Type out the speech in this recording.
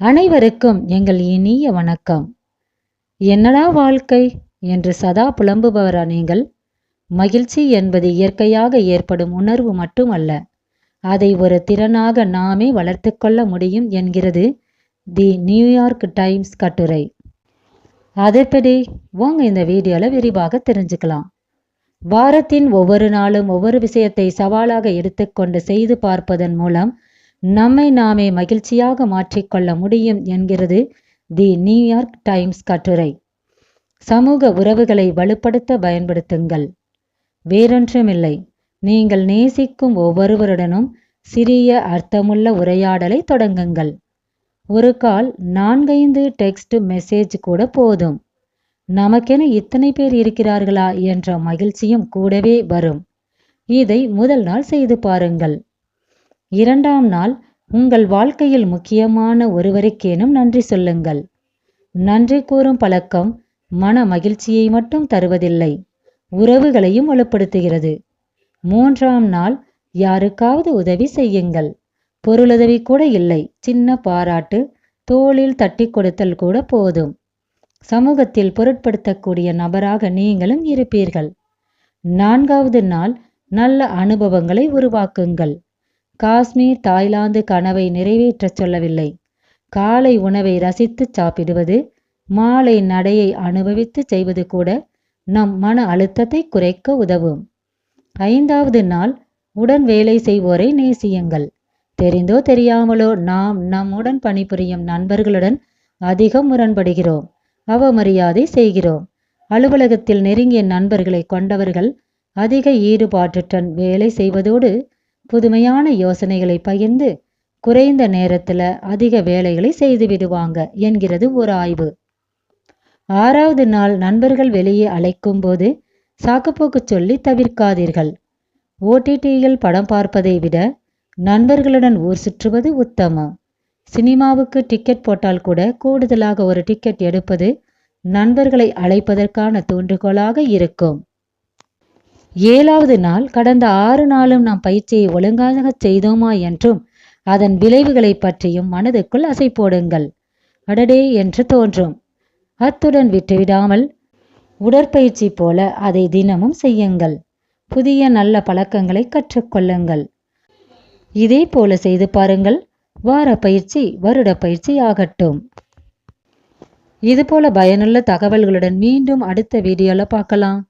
அனைவருக்கும் எங்கள் இனிய வணக்கம். என்னடா வாழ்க்கை என்று சதா புலம்புபவரா நீங்கள்? மகிழ்ச்சி என்பது இயற்கையாக ஏற்படும் உணர்வு மட்டுமல்ல அதை ஒரு திறனாக நாமே வளர்த்து கொள்ள முடியும் என்கிறது தி நியூயார்க் டைம்ஸ் கட்டுரை. அதேபடி வாங்க இந்த வீடியோவில் விரிவாக தெரிஞ்சுக்கலாம். வாரத்தின் ஒவ்வொரு நாளும் ஒவ்வொரு விஷயத்தை சவாலாக எடுத்துக்கொண்டு செய்து பார்ப்பதன் மூலம் நம்மை நாமே மகிழ்ச்சியாக மாற்றிக்கொள்ள முடியும் என்கிறது தி நியூயார்க் டைம்ஸ் கட்டுரை. சமூக உறவுகளை வலுப்படுத்த பயன்படுத்துங்கள். வேறொன்றுமில்லை. நீங்கள் நேசிக்கும் ஒவ்வொருவருடனும் சிறிய அர்த்தமுள்ள உரையாடலை தொடங்குங்கள். ஒரு கால் நான்கைந்து டெக்ஸ்ட் மெசேஜ் கூட போதும். நமக்கென இத்தனை பேர் இருக்கிறார்களா என்ற மகிழ்ச்சியும் கூடவே வரும். இதை முதல் நாள் செய்து பாருங்கள். இரண்டாம் நாள் உங்கள் வாழ்க்கையில் முக்கியமான ஒருவருக்கேனும் நன்றி சொல்லுங்கள். நன்றி கூறும் பழக்கம் மன மகிழ்ச்சியை மட்டும் தருவதில்லை உறவுகளையும் வலுப்படுத்துகிறது. மூன்றாம் நாள் யாருக்காவது உதவி செய்யுங்கள். பொருளுதவி கூட இல்லை சின்ன பாராட்டு தோளில் தட்டி கொடுத்தல் கூட போதும். சமூகத்தில் பொருட்படுத்தக்கூடிய நபராக நீங்களும் இருப்பீர்கள். நான்காவது நாள் நல்ல அனுபவங்களை உருவாக்குங்கள். காஷ்மீர் தாய்லாந்து கனவை நிறைவேற்றச் சொல்லவில்லை. காலை உணவை ரசித்து சாப்பிடுவது மாலை நடையை அனுபவித்து செய்வது கூட நம் மன அழுத்தத்தை குறைக்க உதவும். ஐந்தாவது நாள் உடன் வேலை செய்வோரை நேசியுங்கள். தெரிந்தோ தெரியாமலோ நாம் நம்முடன் பணிபுரியும் நண்பர்களுடன் அதிகம் முரண்படுகிறோம். அவமரியாதை செய்கிறோம். அலுவலகத்தில் நெருங்கிய நண்பர்களை கொண்டவர்கள் அதிக ஈடுபாட்டுடன் வேலை செய்வதோடு புதுமையான யோசனைகளை பகிர்ந்து குறைந்த நேரத்தில் அதிக வேலைகளை செய்து விடுவாங்க என்கிறது ஒரு ஆய்வு. ஆறாவது நாள் நண்பர்கள் வெளியே அழைக்கும் போது சாக்குப்போக்கு சொல்லி தவிர்க்காதீர்கள். ஓடிடியில் படம் பார்ப்பதை விட நண்பர்களுடன் ஊர் சுற்றுவது உத்தமம். சினிமாவுக்கு டிக்கெட் போட்டால் கூட கூடுதலாக ஒரு டிக்கெட் எடுப்பது நண்பர்களை அழைப்பதற்கான தூண்டுகோலாக இருக்கும். ஏழாவது நாள் கடந்த ஆறு நாளும் நாம் பயிற்சியை ஒழுங்காக செய்தோமா என்றும் அதன் விளைவுகளை பற்றியும் மனதுக்குள் அசை போடுங்கள் அடடே என்று தோன்றும். அத்துடன் விட்டுவிடாமல் உடற்பயிற்சி போல அதை தினமும் செய்யுங்கள். புதிய நல்ல பழக்கங்களை கற்றுக்கொள்ளுங்கள். இதே போல செய்து பாருங்கள். வார பயிற்சி வருட பயிற்சி ஆகட்டும். இதுபோல பயனுள்ள தகவல்களுடன் மீண்டும் அடுத்த வீடியோல பார்க்கலாம்.